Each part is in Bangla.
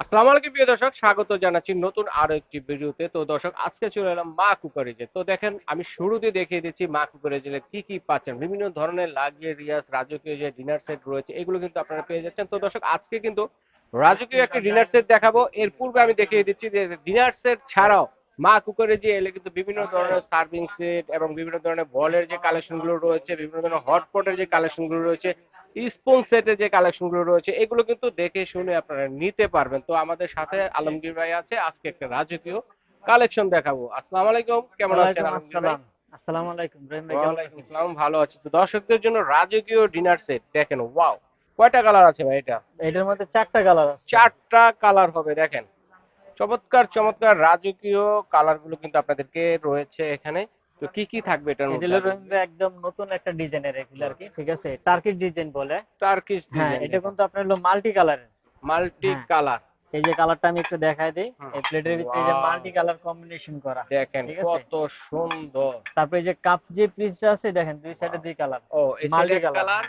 আসসালামু আলাইকুম, প্রিয় দর্শক। স্বাগত জানাচ্ছি নতুন আরও একটি ভিডিওতে। তো দর্শক, আজকে চলে এলাম মা কুকারিজে। তো দেখেন, আমি শুরুতে দেখিয়ে দিচ্ছি মা কুকারিজে কি কি পাচ্ছেন। বিভিন্ন ধরনের লাক্সারিয়াস রাজকীয় যে ডিনার সেট রয়েছে, এগুলো কিন্তু আপনারা পেয়ে যাচ্ছেন। তো দর্শক, আজকে কিন্তু রাজকীয় একটি ডিনার সেট দেখাবো। এর পূর্বে আমি দেখিয়ে দিচ্ছি যে ডিনার সেট ছাড়াও মা কুকারিজে এলে কিন্তু বিভিন্ন ধরনের সার্ভিং সেট এবং বিভিন্ন ধরনের বলের যে কালেকশনগুলো রয়েছে, বিভিন্ন ধরনের হটপটের যে কালেকশনগুলো রয়েছে স্পুন সেটের যে কালেকশনগুলো রয়েছে এগুলো কিন্তু দেখে শুনে আপনারা নিতে পারবেন। তো আমাদের সাথে আলমগীর ভাই আছে আজকে একটা রাজকীয় কালেকশন দেখাবো। আসসালামু আলাইকুম কেমন আছেন আসসালাম। আসসালামু আলাইকুম ইব্রাহিম ভাই ওয়ালাইকুম আসসালাম ভালো আছি। তো দর্শকদের জন্য রাজকীয় ডিনার সেট দেখেন ওয়াও। কয়টা কালার আছে ভাই এটা? এটার মধ্যে চারটা কালার আছে। চারটা কালার হবে দেখেন। চমৎকার চমৎকার রাজকীয় কালারগুলো কিন্তু আপনাদেরকে রয়েছে এখানে। তো কি কি থাকবে এটার এটা মধ্যে? হলো রহিম একদম নতুন একটা ডিজাইনের এগুলো আর কি ঠিক আছে? টার্কিশ ডিজাইন বলে। টার্কিশ হ্যাঁ এটা কিন্তু আপনার হলো মাল্টি কালারের মাল্টি হ্যাঁ। কালার এই যে কালারটা আমি একটু দেখাই দিই। এই প্লেটের ভিতরে যে মাল্টি কালার কম্বিনেশন করা দেখেন? কত সুন্দর। তারপরে যে কাপ যে পিসটা আছে দেখেন দুই সাইডে দুই কালার ও এই মাল্টি কালার কালার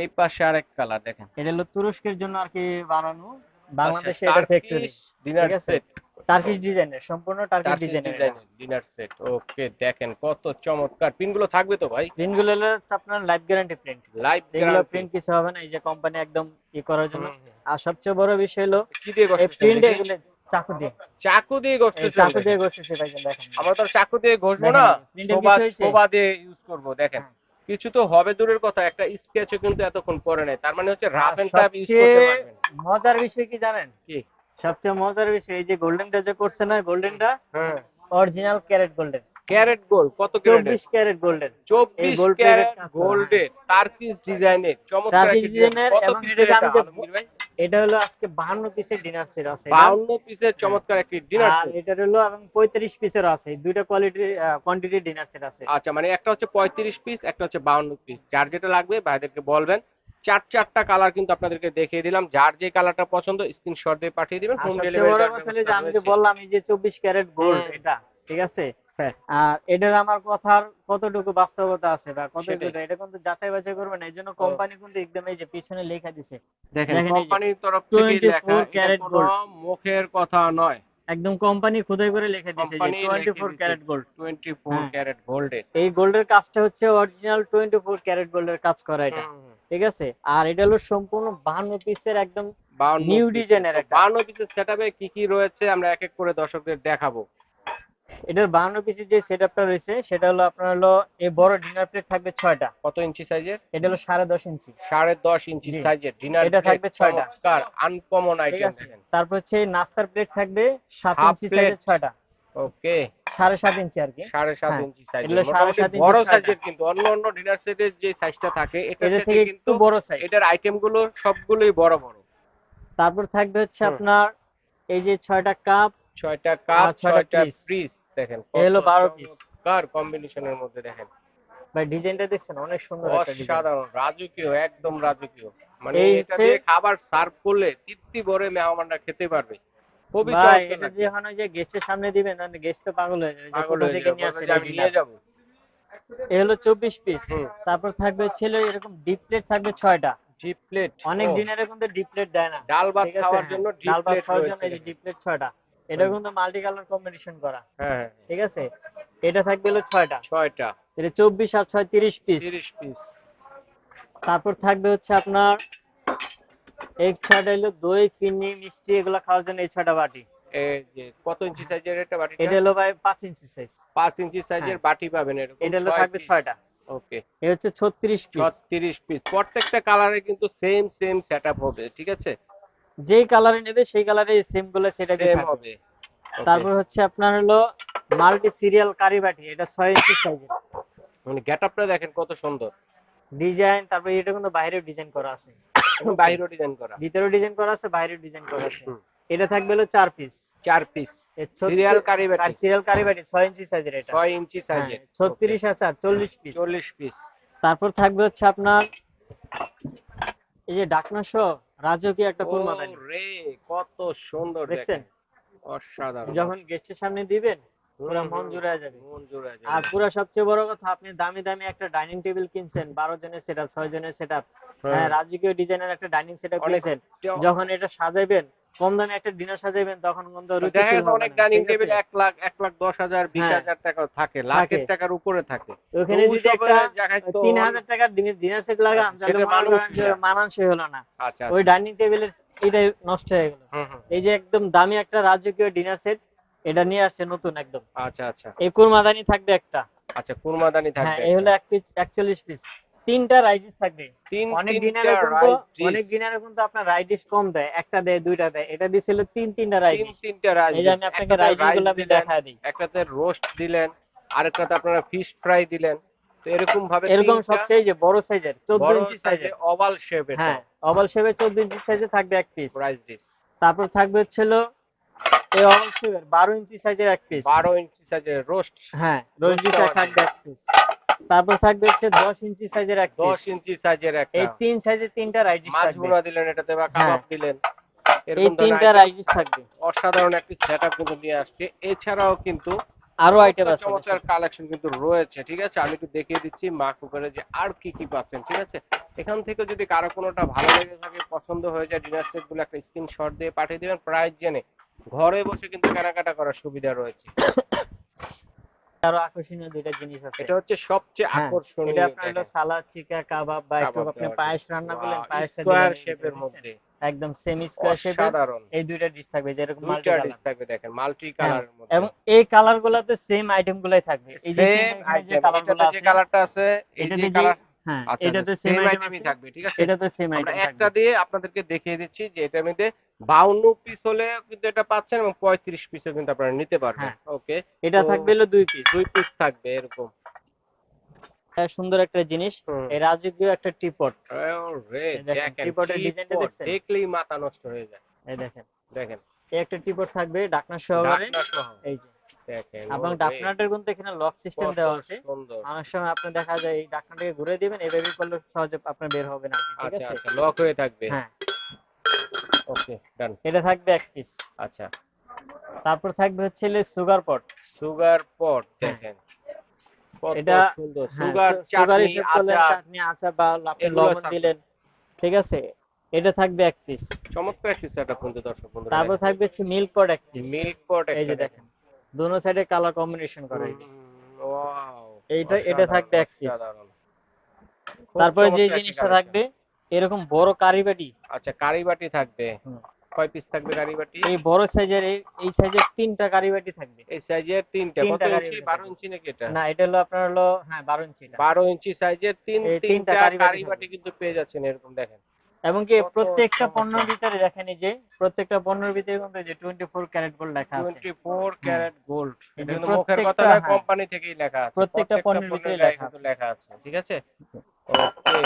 এই পাশে আরেক কালার দেখেন। এটা হলো তুরস্কের জন্য আর কি বানানো। বাংলাদেশে এটা ফ্যাক্টরি ডিনার? সেট টার্কিশ ডিজাইনের সম্পূর্ণ টার্কিশ ডিজাইনের ডিনার সেট ওকে দেখেন কত চমৎকার। পিনগুলো থাকবে তো ভাই? প্রিন্টগুলো হলো হচ্ছে আপনার লাইফ গ্যারান্টি প্রিন্ট লাইভ এগুলো প্রিন্ট কিছু হবে না এই যে কোম্পানি একদম ই করার জন্য। আর সবচেয়ে বড় বিষয় হলো কি দিয়ে এই প্রিন্ট এগুলো চাকু দিয়ে। চাকু দিয়ে এই চাকু দিয়ে ঘষতেছে ভাই দেখেন। আমরা তো চাকু দিয়ে ঘষবো না। সোবা? সোবা দিয়ে ইউজ করব দেখেন। হ্যাঁ। কিছু তো হবে দূরের কথা একটা স্কেচও কিন্তু এতক্ষণ পরে নাই। তার মানে হচ্ছে রাফ এন্ড টাফ ইউজ করতে পারবেন। মজার বিষয় কি জানেন? কি? সবচেয়ে মজার বিষয় এই যে গোল্ডেনটা যে করছে না গোল্ডেনটা হ্যাঁ। Original carat golden carat gold কত ক্যারেট চব্বিশ ক্যারেট গোল্ডেন এই চব্বিশ gold ক্যারেট। গোল্ডের টার্কিশ ডিজাইনের চমৎকার একটি ডিজাইনের এবং এটা আমি যে- এটা হলো আজকে বাহান্ন পিসের ডিনার সেট আছে। এটা। বাউন্ন পিসের চমৎকার একটি ডিনার সেট আর এটা হলো এবং পঁয়ত্রিশ পিসের আছে। দুইটা কোয়ালিটির কোয়ান্টিটি ডিনার সেট আছে। আচ্ছা মানে একটা হচ্ছে পঁয়ত্রিশ পিস একটা হচ্ছে বাউন্ন পিস যার যেটা লাগবে ভাইদেরকে বলবেন। চার চারটা কালার কিন্তু আপনাদেরকে দেখিয়ে দিলাম। যার যে কালারটা পছন্দ স্ক্রিনশট দিয়ে পাঠিয়ে দিবেন আর হোম যে আমি যে বললাম এই যে চব্বিশ ক্যারেট গোল্ড এটা ঠিক আছে। আর এটার আমার কথার কতটুকু বাস্তবতা আছে বা কতটুকু। এটা কিন্তু যাচাই বাছাই করবেন এই জন্য কোম্পানি কিন্তু একদম এই যে পিছনে লেখা দিছে। দেখেন কোম্পানির তরফ থেকে 24 লেখা এটা ক্যারেট কোনো মুখের কথা নয়। একদম কোম্পানি খোদাই করে লিখে দিয়েছে যে কোম্পানি লিখে টোয়েন্টি ফোর দিছে। ক্যারেট গোল্ড টোয়েন্টি ফোর হ্যাঁ। ক্যারেট গোল্ড এই গোল্ডের কাজটা হচ্ছে অরিজিনাল টোয়েন্টি ফোর ক্যারেট গোল্ডের কাজ করা এটা। ঠিক আছে? আর এটা হলো সম্পূর্ণ বাহান্ন পিসের একদম নিউ। ডিজাইনের একটা। বাউন্ন পিসের সেটআপে কি কি রয়েছে আমরা এক এক করে দর্শকদের দেখাবো। এটার বাহান্ন পিসের যে সেট আপটা রয়েছে সেটা হলো আপনার হলো এই বড় ডিনার প্লেট থাকবে ছয়টা। কত ইঞ্চি সাইজের এটা হলো সাড়ে দশ ইঞ্চি। সাড়ে দশ ইঞ্চি সাইজের ডিনার এটা থাকবে ছয়টা। আনকমন আইটেম তারপর হচ্ছে নাস্তার প্লেট থাকবে সাত ইঞ্চি সাইজের ছয়টা। ওকে সাড়ে সাত ইঞ্চি আর কি। সাড়ে সাত হ্যাঁ, ইঞ্চি সাইজ বড় সাইজের কিন্তু অন্য অন্য ডিনার সেটের যে সাইজটা থাকে এটা থেকে কিন্তু বড় সাইজ এটার আইটেমগুলো সবগুলোই বড় বড়। তারপর থাকবে হচ্ছে আপনার এই যে ছয়টা কাপ ছয়টা কাপ ছয়টা। পিস দেখেন এই হলো 12 piece। কার কম্বিনেশনের মধ্যে দেখেন। বা ডিজাইনটা দেখছেন? অনেক সুন্দর একটা ডিজাইন। অসাধারণ রাজকীয় একদম রাজকীয়। মানে এটা দিয়ে খাবার সার্ভ করলে তৃপ্তি ভরে মেহমানরা খেতে পারবে। খুবই ভাই চমৎকার এটা যে ওই যে গেস্টের সামনে দিবেন তাহলে গেস্ট তো পাগল হয়ে যাবে। পাগল হয়ে যাবে, আমি নিয়ে যাব। এ হলো চব্বিশ পিস তারপর থাকবে ছিল এরকম ডিপ প্লেট থাকবে ছয়টা। ডিপ প্লেট অনেক ডিনারে কিন্তু ডিপ প্লেট দেয় না। ডাল ভাত খাওয়ার হ্যাঁ। জন্য ডিপ ডাল ভাত প্লেট খাওয়ার জন্য এই যে ডিপ প্লেট ছয়টা। এটা কিন্তু মাল্টি কালার কম্বিনেশন করা। হ্যাঁ হ্যাঁ, ঠিক আছে? এটা থাকবে হলো ছয়টা। ছয়টা। এটা চব্বিশ আর ছয় তিরিশ পিস তিরিশ পিস তারপর থাকবে হচ্ছে আপনার এই ছয়টা হলো দই চিনি মিষ্টি এগুলো খাওয়ার জন্য এই ছয়টা বাটি। এই যে কত ইঞ্চি সাইজের এটা বাটি এটা হলো ভাই পাঁচ ইঞ্চি সাইজ পাঁচ ইঞ্চি সাইজের বাটি পাবেন এরকম এটা হলো থাকবে ছয়টা। ওকে এ হচ্ছে ছত্রিশ পিস ছত্রিশ পিস প্রত্যেকটা কালারে কিন্তু সেম সেম সেটআপ হবে ঠিক আছে? যেই কালারে নেবে সেই কালারে সেমগুলো সেটা হবে তারপর হচ্ছে আপনার হলো মাল্টি সিরিয়াল কারি বাটি এটা ছয় ইঞ্চি সাইজের মানে গেটআপটা দেখেন কত সুন্দর। ডিজাইন তারপর এটা কিন্তু বাইরেও ডিজাইন করা আছে। বাইরেও ডিজাইন করা। ভিতরেও ডিজাইন করা আছে বাইরেও ডিজাইন করা আছে। এটা থাকবে হলো চার পিস চার পিস সিরিয়াল কারি বাটি সিরিয়াল কারি বাটি ছয় ইঞ্চি সাইজের এটা। ছয় ইঞ্চি সাইজের হ্যাঁ, ছত্রিশ আর চার চল্লিশ পিস চল্লিশ পিস তারপর থাকবে হচ্ছে আপনার এই যে ডাকনা সহ রাজকীয় একটা রে কত সুন্দর দেখেন। অসাধারণ। যখন গেস্টের সামনে দিবেন পুরো মন হুম, জুড়ে যাবে। মন জুড়ে যাবে। আর পুরো সবচেয়ে বড় কথা আপনি দামি দামি একটা ডাইনিং টেবিল কিনছেন বারো জনের সেটআপ ছয় জনের সেটআপ হ্যাঁ, রাজকীয় ডিজাইনের একটা ডাইনিং সেটআপ আপ কিনছেন যখন এটা সাজাবেন কম দামে একটা ডিনার সাজাবেন তখন কিন্তু দেখা গেছে অনেক ডাইনিং টেবিল? এক লাখ এক লাখ দশ হাজার বিশ হ্যাঁ। হাজার টাকা থাকে লাখের। টাকার উপরে থাকে ওখানে যদি একটা জায়গায় তো তিন হাজার টাকার ডিনার সেট লাগান আচ্ছা, তাহলে সেটা মানানসই। হলো না আচ্ছা ওই ডাইনিং টেবিলের এটাই নষ্ট হয়ে গেল। এই যে একদম দামি একটা রাজকীয় ডিনার সেট এটা নিয়ে আসছে নতুন একদম আচ্ছা আচ্ছা এই কুরমাদানি থাকবে একটা আচ্ছা কুরমাদানি হ্যাঁ থাকবে এই হলো এক পিস একচল্লিশ পিস তিনটা রাইডিস থাকবে। তিন অনেক ডিনারে কিন্তু অনেক ডিনারে কিন্তু আপনার রাইডিস কম দেয়। একটা দেয় দুইটা দেয়। এটা দিছিল তিন তিনটা তিন রাইডিস তিনটা রাইস এই যে আমি আপনাকে রাইডিসগুলো আমি দেখা দিই। একটাতে রোস্ট দিলেন আরেকটাতে আপনারা ফিশ ফ্রাই দিলেন। তো এরকম ভাবে এরকম সবচেয়ে যে বড় সাইজের চোদ্দ বড় ইঞ্চি সাইজে সাইজের ওভাল শেপের হ্যাঁ ওভাল শেপের চোদ্দ ইঞ্চি সাইজে থাকবে এক পিস রাইস ডিশ তারপর থাকবে হচ্ছিল এই ওভাল শেপের বারো ইঞ্চি সাইজের এক পিস বারো ইঞ্চি সাইজের রোস্ট হ্যাঁ রোজ দশটা থাকবে। এক পিস তারপর থাকবে হচ্ছে দশ ইঞ্চি সাইজের এক দশ পিস ইঞ্চি সাইজের একটা। এই তিন সাইজের তিনটা রাইডিস মাছ থাকবে। ভুনা দিলেন এটাতে বা হ্যাঁ। কাবাব দিলেন। এই তিনটা রাইডিস থাকবে। অসাধারণ একটি সেটআপ কিন্তু নিয়ে আসছে। এছাড়াও কিন্তু আরও আইটেম আছে চমৎকার কালেকশন কিন্তু রয়েছে ঠিক আছে? আমি একটু দেখিয়ে দিচ্ছি মা কুকারে যে আর কি কি পাচ্ছেন ঠিক আছে? এখান থেকে যদি কারও কোনোটা ভালো লেগে থাকে পছন্দ হয়ে যায় ডিনার সেটগুলো একটা স্ক্রিনশট দিয়ে পাঠিয়ে দিবেন। প্রাইস জেনে ঘরে বসে কিন্তু কেনাকাটা করার সুবিধা রয়েছে। আরও আকর্ষণীয় দুইটা জিনিস আছে। এটা হচ্ছে সবচেয়ে হ্যাঁ, আকর্ষণীয় এটা আপনার হলো সালাদ চিকা কাবাব বা একটু আপনি পায়েশ পায়েস রান্না করলেন পায়েসটা স্কয়ার শেপের মধ্যে। একদম সেমি স্কয়ার শেপ এই দুইটা ডিশ থাকবে যেরকম মাল্টি কালার ডিশ থাকবে দেখেন মাল্টি কালার মধ্যে। এবং এই কালার গুলাতে সেম আইটেম গুলাই থাকবে। এই যে সেম আইটেম যে কালারটা আছে এই যে যে কালার হ্যাঁ এটাতে সেম সেম আইটেমই থাকবে ঠিক আছে? এটাতে সেম আমরা একটা দিয়ে আপনাদেরকে দেখিয়ে দিচ্ছি যে এটার মধ্যে বাউন্ন পিস হলে কিন্তু এটা পাচ্ছেন এবং পঁয়ত্রিশ পিসও কিন্তু আপনারা নিতে পারবেন। ওকে এটা থাকবে হলো দুই পিস দুই পিস থাকবে এরকম। সুন্দর একটা জিনিস। এই রাজকীয় একটা টিপট টিপটের ডিজাইনটা দেখছেন? দেখলেই মাথা নষ্ট হয়ে যায়। এই দেখেন। দেখেন। এই একটা টিপট থাকবে ডাকনা সহকারে। সহ। এই যে। এবং ডাকনাটার কিন্তু এখানে লক সিস্টেম দেওয়া আছে। অনেক সময় আপনি দেখা যায় এই ডাকনাটাকে ঘুরে দিবেন এভাবে করলে সহজে আপনার বের হবে না ঠিক আচ্ছা আছে? আচ্ছা লক হয়ে থাকবে। হ্যাঁ। ওকে ডান এটা থাকবে এক পিস আচ্ছা। তারপর থাকবে হচ্ছে সুগার পট সুগার পট। দেখেন। এটা সুন্দর। হ্যাঁ, সুগার চাটনি আচার। চাটনি আচার বা আপনি লবণ দিলেন ঠিক আছে? এটা থাকবে এক পিস চমৎকার একটি সেটআপ কিন্তু দর্শক বন্ধুরা তারপর থাকবে হচ্ছে মিল্ক পট এক পিস মিল্ক পট এই যে দেখেন। দোনো সাইডে কালার কম্বিনেশন করা এইটা এটা থাকবে এক পিস তারপরে যে জিনিসটা থাকবে এরকম বড় কারি বাটি। আচ্ছা কারি বাটি থাকবে। কয় পিস থাকবে কারি বাটি? এই বড় সাইজের এই সাইজের তিনটা কারি বাটি থাকবে। এই সাইজের তিনটা। কত ইঞ্চি? বাটি বারো থাকবে। ইঞ্চি নাকি এটা? না এটা হলো আপনার হলো হ্যাঁ বারো ইঞ্চি বারো ইঞ্চি সাইজের তিন তিনটা তিনটা কারি বাটি কারি থাকবে। বাটি কিন্তু পেয়ে যাচ্ছেন এরকম দেখেন। এবং কি প্রত্যেকটা পণ্যের ভিতরে দেখেন যে প্রত্যেকটা পণ্যের ভিতরে কিন্তু যে টোয়েন্টি ফোর ক্যারেট গোল্ড লেখা আছে। টোয়েন্টি ফোর ক্যারেট গোল্ড এটা মুখের কথা প্রত্যেকটা, হ্যাঁ। কোম্পানি থেকেই লেখা আছে। প্রত্যেকটা পণ্যের ভিতরেই গায়ে লেখা আছে। লেখা আছে ঠিক আছে? ওকে।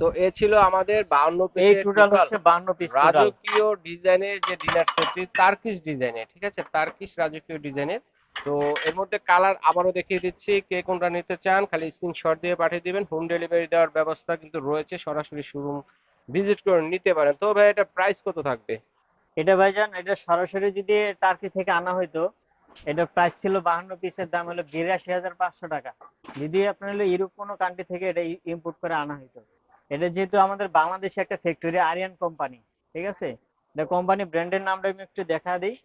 তো এ ছিল আমাদের বাউন্ন এই টোটাল হচ্ছে বান্ন পিস রাজকীয় ডিজাইনের যে ডিনার সেটটি তার্কিশ ডিজাইনের ঠিক আছে? তার্কিশ রাজকীয় ডিজাইনের তো এর মধ্যে কালার আবারও দেখিয়ে দিচ্ছি, কে কোনটা নিতে চান খালি স্ক্রিনশট দিয়ে পাঠিয়ে দিবেন। হোম ডেলিভারি দেওয়ার ব্যবস্থা কিন্তু রয়েছে, সরাসরি শোরুম ভিজিট করে নিতে পারেন। তো ভাই, এটা প্রাইস কত থাকবে? এটা ভাইজান, এটা সরাসরি যদি টার্কি থেকে আনা হইতো, এটা প্রাইস ছিল বাহান্ন পিসের দাম হলো বিরাশি হাজার পাঁচশো টাকা। যদি আপনার হলো ইউরোপ কোনো কান্ট্রি থেকে এটা ইম্পোর্ট করে আনা হইতো। এটা যেহেতু আমাদের বাংলাদেশে একটা ফ্যাক্টরি আরিয়ান কোম্পানি ঠিক আছে? এটা কোম্পানি ব্র্যান্ডের নামটা আমি একটু দেখা দিই।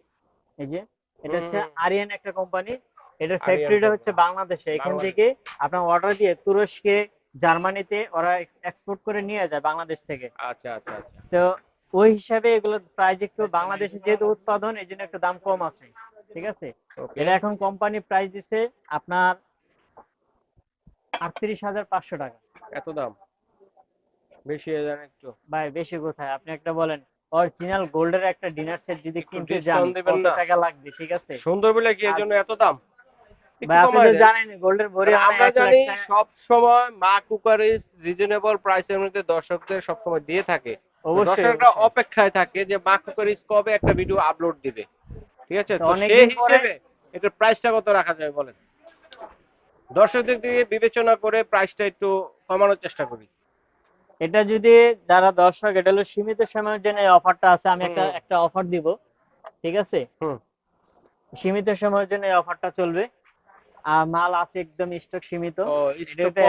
এই যে এটা হচ্ছে আরিয়ান একটা কোম্পানি এটার ফ্যাক্টরিটা হচ্ছে বাংলাদেশে। এখান থেকে আপনার অর্ডার দিয়ে তুরস্কে জার্মানিতে ওরা এক্সপোর্ট করে নিয়ে যায় বাংলাদেশ থেকে। আচ্ছা আচ্ছা আচ্ছা। তো ওই হিসাবে এগুলোর প্রাইস একটু বাংলাদেশে যেহেতু উৎপাদন এই জন্য একটু দাম কম আছে। ঠিক আছে? এটা এখন কোম্পানি প্রাইস দিছে আপনার আটত্রিশ হাজার পাঁচশো টাকা। এত দাম? বেশি হয়ে যান একটু। ভাই বেশি কোথায়? আপনি একটা বলেন। অরিজিনাল গোল্ডের একটা ডিনার সেট যদি কিনতে যান কত টাকা লাগবে ঠিক আছে? সুন্দর বলে কি এর আর- জন্য এত দাম? ভাই আপনি। জানেন গোল্ডের ভরি মানে মানে আমরা জানি সব সময় মা রিজনেবল প্রাইসের মধ্যে দর্শকদের সব সময় দিয়ে থাকে। অবশ্যই দর্শকরা অপেক্ষায় থাকে যে মা কুকারিজ কবে একটা ভিডিও আপলোড দিবে ঠিক আছে? তো সেই হিসেবে এটার প্রাইসটা কত রাখা যায় বলেন? দর্শকদের দিকে বিবেচনা করে প্রাইসটা একটু কমানোর চেষ্টা করি। এটা যদি যারা দর্শক এটা হলো সীমিত সময়ের জন্য এই অফারটা আছে আমি একটা একটা অফার দিব ঠিক আছে? হুম। সীমিত সময়ের জন্য এই অফারটা চলবে। আর মাল আছে একদম স্টক সীমিত। এটাতে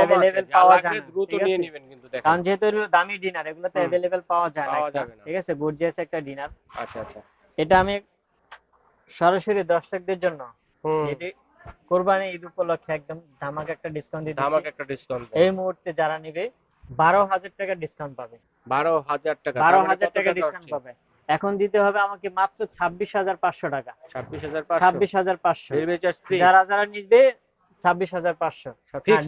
যা পাওয়া লাগবে যায় না, দ্রুত নিয়ে নেবেন কিন্তু দেখেন। কারণ যেহেতু দামি ডিনার এগুলোতে। অ্যাভেলেবেল পাওয়া যায় না ঠিক আছে? গর্জিয়াস একটা ডিনার আচ্ছা আচ্ছা। এটা আমি সরাসরি দর্শকদের জন্য কোরবানি ঈদ উপলক্ষে একদম ধামাকা একটা ডিসকাউন্ট দিয়ে ধামাক একটা ডিসকাউন্ট এই মুহূর্তে যারা নিবে বারো হাজার টাকা ডিসকাউন্ট পাবে। বারো হাজার টাকা বারো হাজার টাকা ডিসকাউন্ট পাবে। এখন দিতে হবে আমাকে মাত্র ছাব্বিশ হাজার পাঁচশো টাকা। ছাব্বিশ হাজার ছাব্বিশ হাজার পাঁচশো। যারা যারা নিবে ছাব্বিশ হাজার পাঁচশো।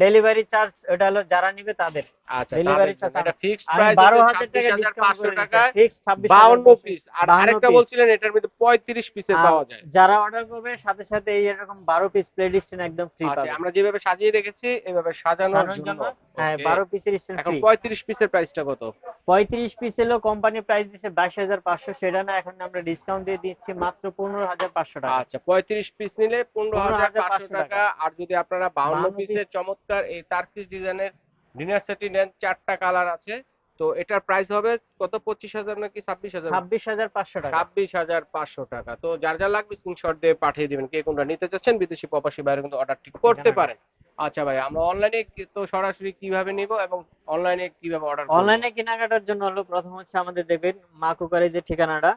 ডেলিভারি চার্জ ওটা হলো যারা নিবে তাদের। আচ্ছা delivery এটা ফিক্সড প্রাইস বারো হাজার টাকা ছাব্বিশ হাজার ডিসকাউন্ট পাঁচশো টাকা ফিক্স ছাব্বিশ বাউন্ন পিস আর আরেকটা বলছিলেন এটার মধ্যে পঁয়ত্রিশ পিসের আর পাওয়া যায়। যারা অর্ডার করবে সাথে সাথে এই এরকম বারো পিস প্লেট স্ট্যান্ড একদম ফ্রি আচ্ছা পাবে। আমরা যেভাবে সাজিয়ে রেখেছি এভাবে সাজানোর সাজানোর জন্য। জন্য হ্যাঁ বারো পিসের স্ট্যান্ড ফ্রি পঁয়ত্রিশ পিসের প্রাইসটা কত? পঁয়ত্রিশ পিস এলো কোম্পানি প্রাইস দিচ্ছে বাইশ হাজার পাঁচশো সেটা না এখন আমরা ডিসকাউন্ট দিয়ে দিচ্ছি মাত্র পনেরো হাজার পাঁচশো টাকা। আচ্ছা পঁয়ত্রিশ পিস নিলে পনেরো হাজার পাঁচশো টাকা। আর যদি আপনারা বাউন্ন পিসের চমৎকার এই তার্কিস ডিজাইনের ডিনার সেটটি নেন চারটা কালার আছে। তো এটার প্রাইস হবে কত? পঁচিশ হাজার নাকি ছাব্বিশ হাজার? ছাব্বিশ হাজার পাঁচশো টাকা। ছাব্বিশ হাজার পাঁচশো টাকা। তো যার যা লাগবে স্ক্রিনশট দিয়ে পাঠিয়ে দিবেন। কে কোনটা নিতে চাচ্ছেন? বিদেশি প্রবাসী বাইরে কিন্তু অর্ডারটি করতে পারেন। আচ্ছা ভাই আমরা অনলাইনে তো সরাসরি কীভাবে নিব এবং অনলাইনে কীভাবে অর্ডার অনলাইনে কেনাকাটার জন্য হলো প্রথম হচ্ছে আমাদের দেখবেন মা কুকারের যে ঠিকানাটা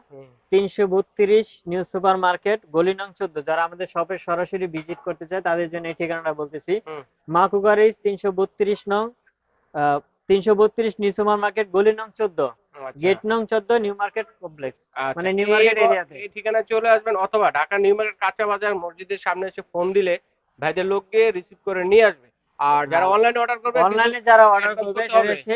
তিনশো বত্রিশ নিউ সুপার মার্কেট গলি নং চোদ্দ। যারা আমাদের শপে সরাসরি ভিজিট করতে চায় তাদের জন্য এই ঠিকানাটা বলতেছি। হুম। মা কুকারিজ তিনশো বত্রিশ নং তিনশো বত্রিশ নিউ সুপার মার্কেট গলি নং চোদ্দ। গেট নং চোদ্দ নিউ মার্কেট কমপ্লেক্স। মানে নিউ মার্কেট এরিয়াতে। আচ্ছা, এই ঠিকানায় চলে আসবেন অথবা ঢাকা নিউ মার্কেট কাঁচা বাজার মসজিদের সামনে এসে ফোন দিলে ভাইদের লোককে রিসিভ করে নিয়ে আসবে। আর যারা হ্যাঁ। অনলাইনে অর্ডার করবে অনলাইনে যারা অর্ডার করবে হচ্ছে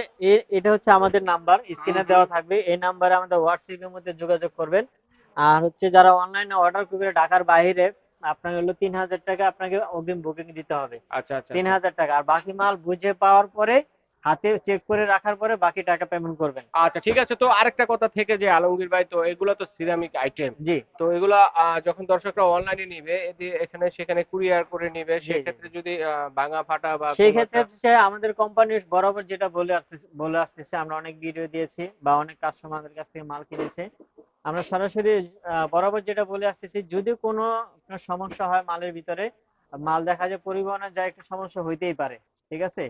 এটা হচ্ছে আমাদের নাম্বার স্ক্রিনে দেওয়া থাকবে। এই নাম্বারে আমাদের হোয়াটসঅ্যাপ এর মধ্যে যোগাযোগ করবেন। আর হচ্ছে যারা অনলাইনে অর্ডার করবে ঢাকার বাইরে আপনাকে হলো তিন হাজার টাকা আপনাকে অগ্রিম বুকিং দিতে হবে। আচ্ছা আচ্ছা। তিন হাজার টাকা। আর বাকি মাল বুঝে পাওয়ার পরে হাতে চেক করে রাখার পরে বাকি টাকা পেমেন্ট করবেন। আচ্ছা ঠিক আছে। তো আরেকটা কথা থেকে যে আলমগীর ভাই তো এগুলো তো সিরামিক আইটেম জি। তো এগুলা যখন দর্শকরা অনলাইনে নিবে এখানে সেখানে কুরিয়ার করে নিবে। সেক্ষেত্রে যদি ভাঙা ফাটা বা সেই ক্ষেত্রে হচ্ছে আমাদের কোম্পানির বরাবর যেটা বলে আসতেছে বলে আসতেছে আমরা অনেক ভিডিও দিয়েছি বা অনেক কাস্টমারদের কাছ থেকে মাল কিনেছে। আমরা সরাসরি বরাবর যেটা বলে আসতেছি যদি কোনো সমস্যা হয় মালের ভিতরে মাল দেখা যায় পরিবহনের যায় একটা সমস্যা হইতেই পারে ঠিক আছে?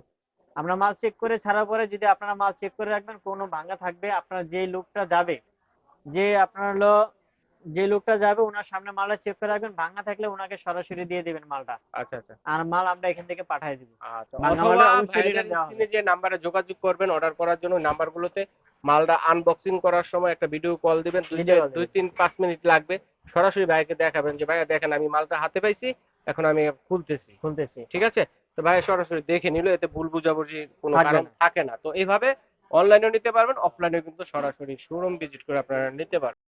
আমরা মাল চেক করে ছাড়ার পরে যদি আপনারা মাল চেক করে রাখবেন কোনো ভাঙা থাকবে আপনার যে লোকটা যাবে যে আপনার হলো যে লোকটা যাবে ওনার সামনে মালটা চেক করে রাখবেন ভাঙা থাকলে ওনাকে সরাসরি দিয়ে দিবেন মালটা। আচ্ছা আচ্ছা। আর মাল আমরা এখান থেকে পাঠিয়ে দিব। আচ্ছা যে নাম্বারে যোগাযোগ করবেন অর্ডার করার জন্য নাম্বারগুলোতে মালটা আনবক্সিং করার সময় একটা ভিডিও কল দিবেন দুই তিন পাঁচ মিনিট লাগবে। সরাসরি ভাইকে দেখাবেন যে ভাইয়া দেখেন আমি মালটা হাতে পাইছি এখন আমি খুলতেছি। খুলতেছি। ঠিক আছে? তো ভাই সরাসরি দেখে নিল এতে ভুল বুঝাবুঝি কোনো কারণ থাকে না। তো এইভাবে অনলাইনেও নিতে পারবেন অফলাইনেও কিন্তু সরাসরি শোরুম ভিজিট করে আপনারা নিতে পারবেন।